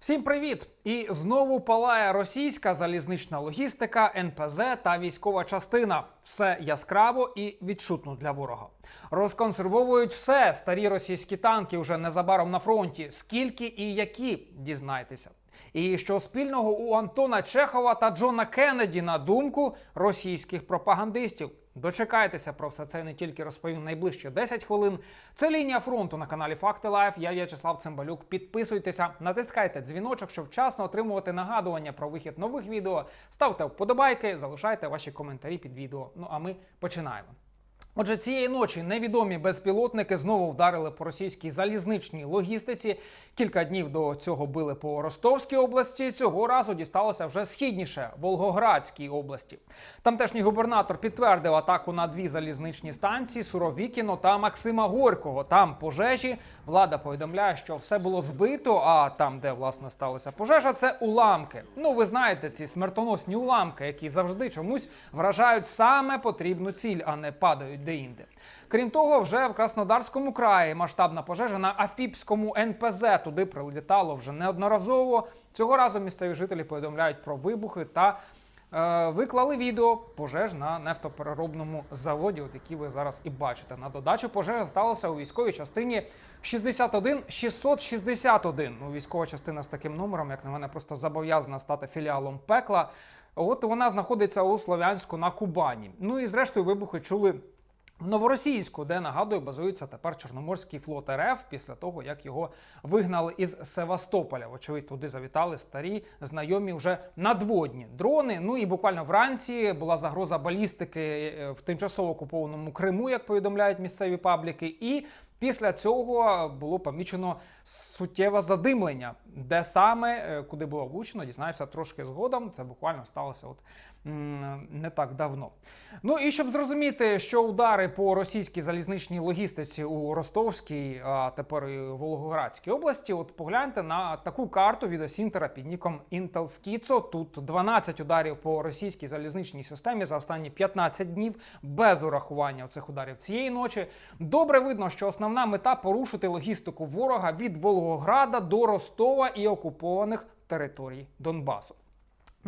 Всім привіт! І знову палає російська залізнична логістика, НПЗ та військова частина. Все яскраво і відчутно для ворога. Розконсервовують все. Старі російські танки вже незабаром на фронті. Скільки і які дізнайтеся. І що спільного у Антона Чехова та Джона Кеннеді на думку російських пропагандистів. Дочекайтеся про все це не тільки розповім найближче 10 хвилин. Це лінія фронту на каналі Факти Лайф. Я В'ячеслав Цимбалюк. Підписуйтеся, натискайте дзвіночок, щоб вчасно отримувати нагадування про вихід нових відео. Ставте вподобайки, залишайте ваші коментарі під відео. Ну а ми починаємо. Отже, цієї ночі невідомі безпілотники знову вдарили по російській залізничній логістиці. Кілька днів до цього били по Ростовській області. Цього разу дісталося вже східніше Волгоградській області. Тамтешній губернатор підтвердив атаку на дві залізничні станції Суровікіно та Максима Горького. Там пожежі. Влада повідомляє, що все було збито. А там, де власне сталася пожежа, це уламки. Ну, ви знаєте, ці смертоносні уламки, які завжди чомусь вражають саме потрібну ціль, а не падають деінде. Крім того, вже в Краснодарському краї масштабна пожежа на Афіпському НПЗ туди прилітало вже неодноразово. Цього разу місцеві жителі повідомляють про вибухи та е, виклали відео пожеж на нефтопереробному заводі, от які ви зараз і бачите. На додачу пожежа сталася у військовій частині 61 661. Ну, військова частина з таким номером, як на мене, просто зобов'язана стати філіалом пекла. От вона знаходиться у Слов'янську на Кубані. Ну і зрештою вибухи чули. В Новоросійську, де нагадую, базується тепер Чорноморський флот РФ після того, як його вигнали із Севастополя. Вочевидь, туди завітали старі знайомі вже надводні дрони. Ну і буквально вранці була загроза балістики е, в тимчасово окупованому Криму, як повідомляють місцеві пабліки. І після цього було помічено суттєве задимлення, де саме е, куди було влучено, дізнаємося трошки згодом. Це буквально сталося от не так давно. Ну і щоб зрозуміти, що удари по російській залізничній логістиці у Ростовській, а тепер і Волгоградській області, от погляньте на таку карту від Осінтера під Intel Schizo. Тут 12 ударів по російській залізничній системі за останні 15 днів без урахування цих ударів цієї ночі. Добре видно, що основна мета порушити логістику ворога від Волгограда до Ростова і окупованих територій Донбасу.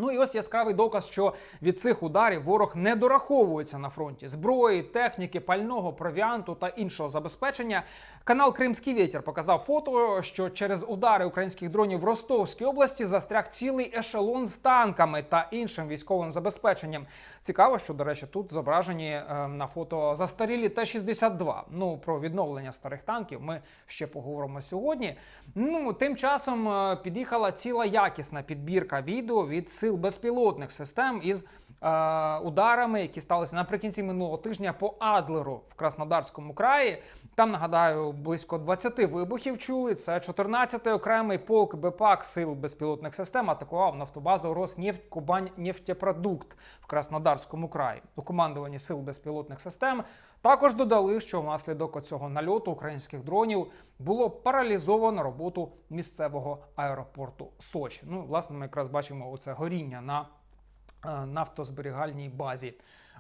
Ну і ось яскравий доказ, що від цих ударів ворог не дораховується на фронті зброї, техніки, пального, провіанту та іншого забезпечення. Канал Кримський Вітер показав фото, що через удари українських дронів в Ростовській області застряг цілий ешелон з танками та іншим військовим забезпеченням. Цікаво, що до речі, тут зображені е, на фото застарілі Т-62. Ну про відновлення старих танків ми ще поговоримо сьогодні. Ну тим часом е, під'їхала ціла якісна підбірка відео від сил безпілотних систем із ударами, які сталися наприкінці минулого тижня по Адлеру в Краснодарському краї. Там нагадаю близько 20 вибухів чули. Це 14-й окремий полк БПАК сил безпілотних систем атакував нафтобазу Роснефть Кубань нефтепродукт в Краснодарському краї. У командуванні сил безпілотних систем також додали, що внаслідок цього нальоту українських дронів було паралізовано роботу місцевого аеропорту Сочі. Ну, власне, ми якраз бачимо оце горіння на е, нафтозберігальній базі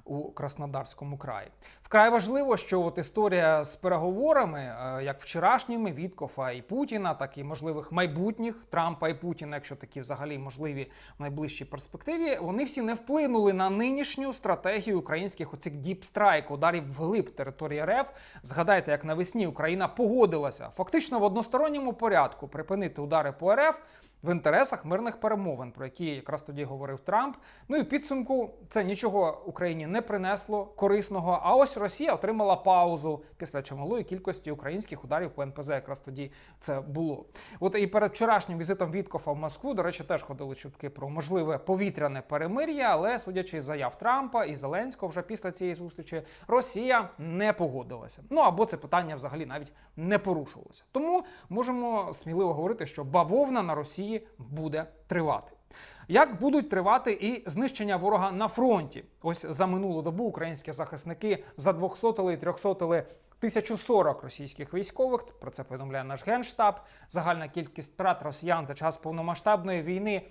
у Краснодарському краї. Вкрай важливо, що от історія з переговорами, е, як вчорашніми Віткофа і Путіна, так і можливих майбутніх Трампа і Путіна, якщо такі взагалі можливі в найближчій перспективі, вони всі не вплинули на нинішню стратегію українських оцих діпстрайк, ударів вглиб території РФ. Згадайте, як навесні Україна погодилася фактично в односторонньому порядку припинити удари по РФ в інтересах мирних перемовин, про які якраз тоді говорив Трамп. Ну і підсумку це нічого Україні не принесло корисного. А ось Росія отримала паузу після чималої кількості українських ударів по НПЗ. Якраз тоді це було. От і перед вчорашнім візитом Віткофа в Москву, до речі, теж ходили чутки про можливе повітряне перемир'я, але судячи з заяв Трампа і Зеленського, вже після цієї зустрічі Росія не погодилася. Ну або це питання взагалі навіть не порушувалося. Тому можемо сміливо говорити, що бавовна на Росії буде тривати. Як будуть тривати і знищення ворога на фронті? Ось за минулу добу українські захисники за 200-ли і трьохсотили 1040 російських військових. Про це повідомляє наш генштаб. Загальна кількість втрат росіян за час повномасштабної війни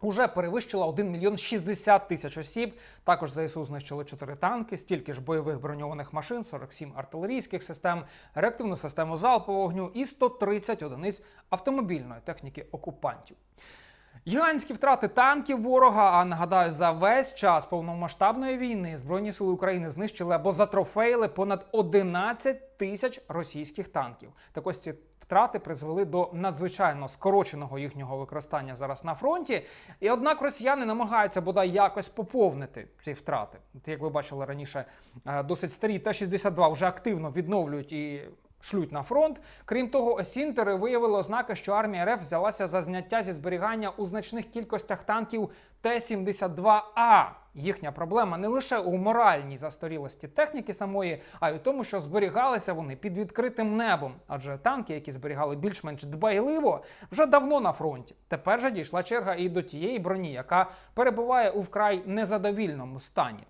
Уже перевищила 1 мільйон 60 тисяч осіб. Також ЗСУ знищили 4 танки, стільки ж бойових броньованих машин, 47 артилерійських систем, реактивну систему залпового вогню і 130 одиниць автомобільної техніки окупантів. Гігантські втрати танків ворога. А нагадаю, за весь час повномасштабної війни Збройні сили України знищили або затрофеїли понад 11 тисяч російських танків. Так ось ці втрати призвели до надзвичайно скороченого їхнього використання зараз на фронті. І однак росіяни намагаються бодай якось поповнити ці втрати. Як ви бачили раніше, е, досить старі Т-62 вже активно відновлюють і шлють на фронт. Крім того, осінтери виявили ознаки, що армія РФ взялася за зняття зі зберігання у значних кількостях танків Т-72А. Їхня проблема не лише у моральній застарілості техніки самої, а й у тому, що зберігалися вони під відкритим небом. Адже танки, які зберігали більш-менш дбайливо, вже давно на фронті. Тепер же дійшла черга і до тієї броні, яка перебуває у вкрай незадовільному стані.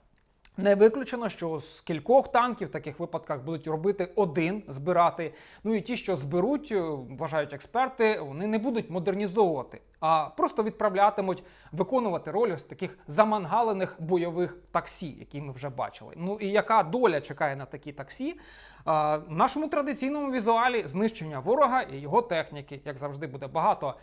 Не виключено, що з кількох танків в таких випадках будуть робити один збирати. Ну і ті, що зберуть, е, вважають експерти, вони не будуть модернізовувати, а просто відправлятимуть виконувати роль ось таких замангалених бойових таксі, які ми вже бачили. Ну і яка доля чекає на такі таксі? В нашому традиційному візуалі знищення ворога і його техніки, як завжди, буде багато.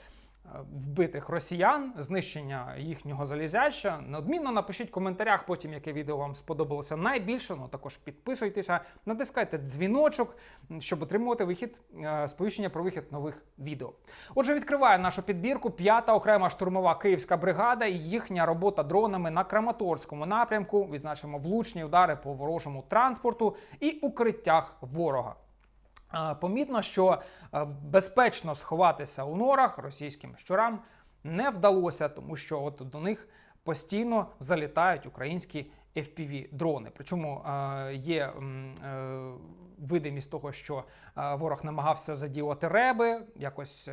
Вбитих росіян, знищення їхнього залізяча. Неодмінно напишіть в коментарях потім, яке відео вам сподобалося найбільше. Ну також підписуйтеся, натискайте дзвіночок, щоб отримувати вихід е, сповіщення про вихід нових відео. Отже, відкриває нашу підбірку п'ята окрема штурмова київська бригада і їхня робота дронами на Краматорському напрямку. Відзначимо влучні удари по ворожому транспорту і укриттях ворога. Помітно, що е, безпечно сховатися у норах російським щурам не вдалося, тому що от до них постійно залітають українські fpv дрони. Причому е, є е, видимість того, що ворог намагався задіяти реби, якось.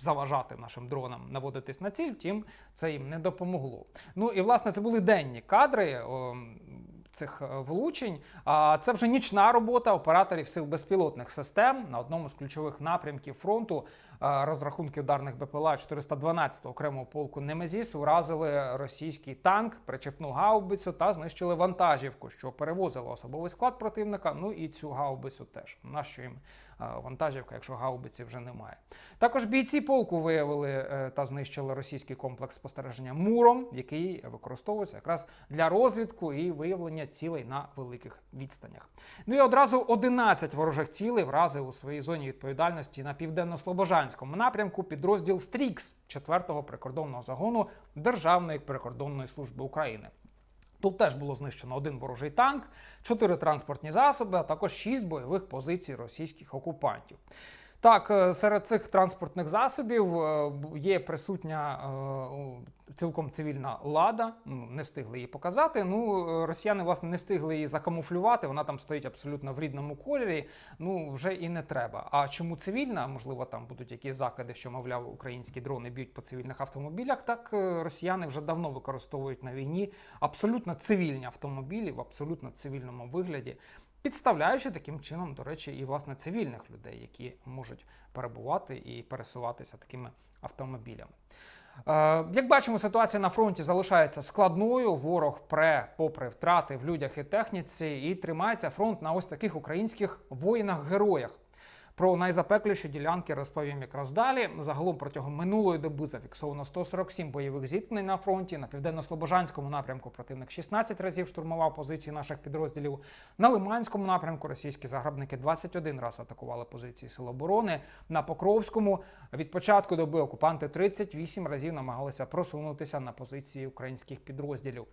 Заважати нашим дронам наводитись на ціль, втім, це їм не допомогло. Ну і власне це були денні кадри цих е, влучень. Це вже нічна робота операторів сил безпілотних систем на одному з ключових напрямків фронту. Розрахунки ударних БПЛА 412 окремого полку Немезіс уразили російський танк, причепну гаубицю та знищили вантажівку, що перевозила особовий склад противника. Ну і цю гаубицю теж. Нащо їм е, вантажівка, якщо гаубиці вже немає? Також бійці полку виявили е, та знищили російський комплекс спостереження Муром, який використовується якраз для розвідку і виявлення цілей на великих відстанях. Ну і одразу 11 ворожих цілей вразив у своїй зоні відповідальності на південно-слобожанському напрямку підрозділ Стрікс 4-го прикордонного загону Державної прикордонної служби України. Тут теж було знищено один ворожий танк, чотири транспортні засоби, а також шість бойових позицій російських окупантів. Так, е, серед цих транспортних засобів е, є присутня е, цілком цивільна лада. Ну, Не встигли її показати. Ну, росіяни, власне, не встигли її закамуфлювати. Вона там стоїть абсолютно в рідному кольорі. Ну, вже і не треба. А чому цивільна? Можливо, там будуть якісь закиди, що, мовляв, українські дрони б'ють по цивільних автомобілях. Так росіяни вже давно використовують на війні абсолютно цивільні автомобілі в абсолютно цивільному вигляді. Підставляючи таким чином, до речі, і власне цивільних людей, які можуть перебувати і пересуватися такими автомобілями. Е, Як бачимо, ситуація на фронті залишається складною. Ворог пре попри втрати в людях і техніці, і тримається фронт на ось таких українських воїнах-героях. Про найзапекліші ділянки розповім якраз далі. Загалом протягом минулої доби зафіксовано 147 бойових зіткнень на фронті. На південно-слобожанському напрямку противник 16 разів штурмував позиції наших підрозділів. На Лиманському напрямку російські загарбники 21 раз атакували позиції Сил оборони. На Покровському від початку доби окупанти 38 разів намагалися просунутися на позиції українських підрозділів.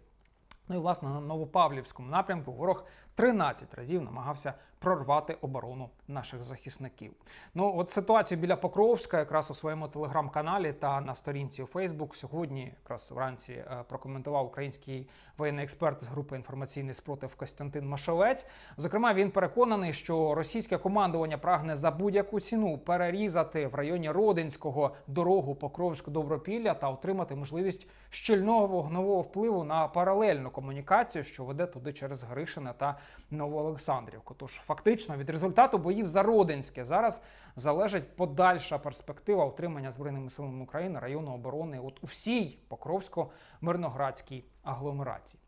Ну і власне на Новопавлівському напрямку ворог 13 разів намагався прорвати оборону наших захисників. Ну от ситуацію біля Покровська, якраз у своєму телеграм-каналі та на сторінці у Фейсбук сьогодні, якраз вранці, е, прокоментував український воєнний експерт з групи інформаційний спротив Костянтин Машовець. Зокрема, він переконаний, що російське командування прагне за будь-яку ціну перерізати в районі Родинського дорогу Покровську Добропілля та отримати можливість щільного вогнового впливу на паралельну комунікацію, що веде туди через Гришине та Новоолександрівку. Тож фактично від результату боїв за Родинське зараз залежить подальша перспектива утримання збройними силами України району оборони от у всій Покровсько-Мирноградській агломерації.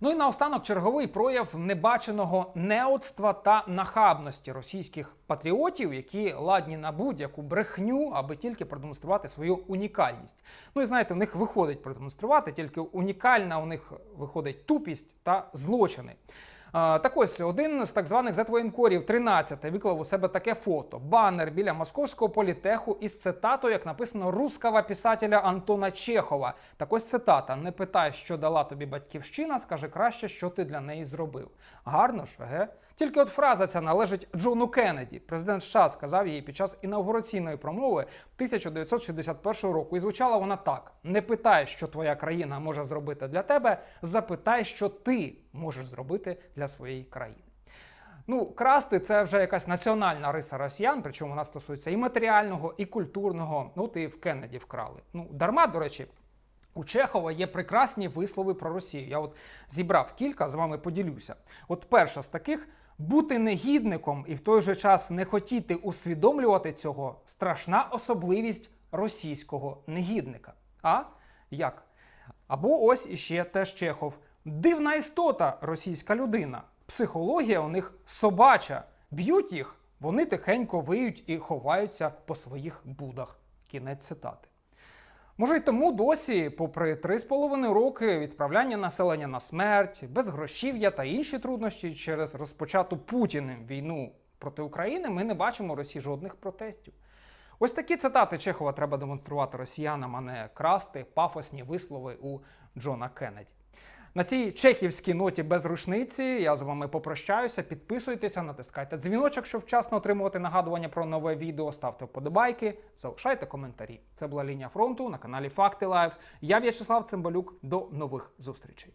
Ну і наостанок черговий прояв небаченого неоцтва та нахабності російських патріотів, які ладні на будь-яку брехню, аби тільки продемонструвати свою унікальність. Ну і знаєте, в них виходить продемонструвати, тільки унікальна у них виходить тупість та злочини. Так ось один з так званих зетвоєнкорів 13 виклав у себе таке фото: банер біля московського політеху із цитатою, як написано руского писателя Антона Чехова. Так ось цитата: не питай, що дала тобі батьківщина, скажи краще, що ти для неї зробив. Гарно ж, ге? Тільки от фраза ця належить Джону Кеннеді. Президент США сказав її під час інаугураційної промови 1961 року. І звучала вона так: не питай, що твоя країна може зробити для тебе, запитай, що ти можеш зробити для своєї країни. Ну, красти це вже якась національна риса росіян, причому вона стосується і матеріального, і культурного. Ну, і в Кеннеді вкрали. Ну, дарма, до речі, у Чехова є прекрасні вислови про Росію. Я от зібрав кілька, з вами поділюся. От перша з таких бути негідником і в той же час не хотіти усвідомлювати цього страшна особливість російського негідника. А як? Або ось іще теж Чехов. Дивна істота російська людина. Психологія у них собача. Б'ють їх, вони тихенько виють і ховаються по своїх будах. Кінець цитати. Може, й тому досі, попри 3,5 роки відправляння населення на смерть, безгрошів'я та інші труднощі через розпочату Путіним війну проти України, ми не бачимо Росії жодних протестів. Ось такі цитати Чехова треба демонструвати росіянам, а не красти пафосні вислови у Джона Кеннеді. На цій чехівській ноті без рушниці я з вами попрощаюся. Підписуйтеся, натискайте дзвіночок, щоб вчасно отримувати нагадування про нове відео. Ставте вподобайки, залишайте коментарі. Це була лінія фронту на каналі Факти Лайв. Я В'ячеслав Цимбалюк. До нових зустрічей.